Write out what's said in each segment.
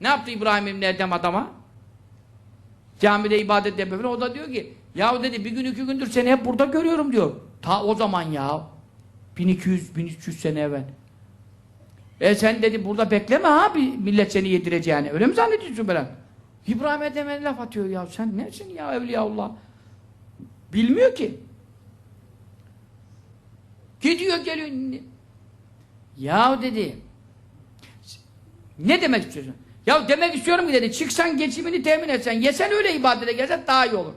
Ne yaptı İbrahim İbni Edhem adama? Camide ibadet yapıyor. O da diyor ki ya dedi bir gün iki gündür seni hep burada görüyorum diyor. Ta o zaman ya. 1200 1300 sene evvel. E sen dedi burada bekleme ha bir millet seni yedireceğini. Öyle mi zannediyorsun böyle? İbrahim Ethem'e laf atıyor ya. Sen nesin ya Evliyaullah? Bilmiyor ki. Gidiyor geliyor. Ya dedi. Ne demek istiyorsun? Ya demek istiyorum ki dedi. Çıksan geçimini temin etsen. Yesen öyle ibadete gelsen daha iyi olur.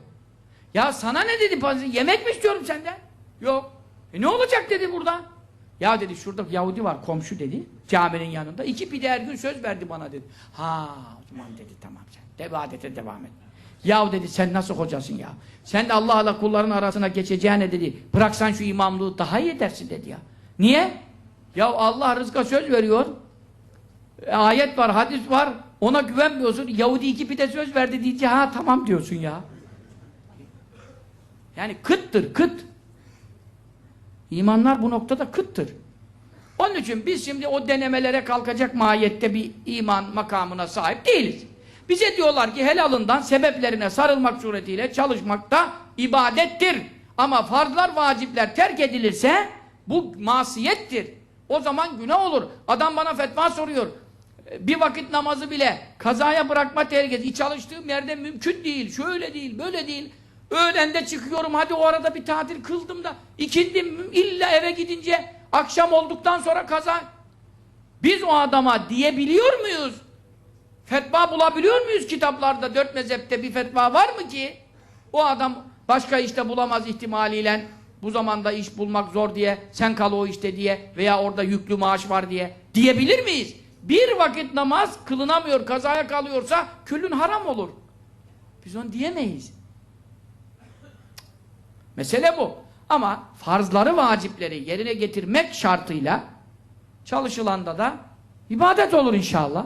Ya sana ne dedi? Yemek mi istiyorum senden? Yok. E ne olacak dedi burada? Ya dedi şurada Yahudi var komşu dedi. Caminin yanında. İki pide her gün söz verdi bana dedi. Ha o dedi tamam sen. Ibadete devam et. Ya dedi sen nasıl hocasın ya? Sen de Allah'la kulların arasına geçeceğine dedi. Bıraksan şu imamlığı daha iyi edersin dedi ya. Niye? Ya Allah rızka söz veriyor. E, ayet var, hadis var. Ona güvenmiyorsun. Yahudi iki pide söz verdi deyince ha tamam diyorsun ya. Yani kıttır, kıt. İmanlar bu noktada kıttır. Onun için biz şimdi o denemelere kalkacak mahiyette bir iman makamına sahip değiliz. Bize diyorlar ki helalından sebeplerine sarılmak suretiyle çalışmak da ibadettir. Ama farzlar, vacipler terk edilirse bu masiyettir. O zaman günah olur. Adam bana fetva soruyor. Bir vakit namazı bile kazaya bırakma tehlikesi. Çalıştığım yerde mümkün değil. Şöyle değil, böyle değil. Öğlende çıkıyorum hadi o arada bir tatil kıldım da ikindim illa eve gidince akşam olduktan sonra kaza. Biz o adama diyebiliyor muyuz? Fetva bulabiliyor muyuz kitaplarda? Dört mezhepte bir fetva var mı ki? O adam başka işte bulamaz ihtimaliyle bu zamanda iş bulmak zor diye sen kal o işte diye veya orada yüklü maaş var diye diyebilir miyiz? Bir vakit namaz kılınamıyor, kazaya kalıyorsa küllün haram olur. Biz onu diyemeyiz. Mesele bu. Ama farzları, vacipleri yerine getirmek şartıyla çalışılanda da ibadet olur inşallah.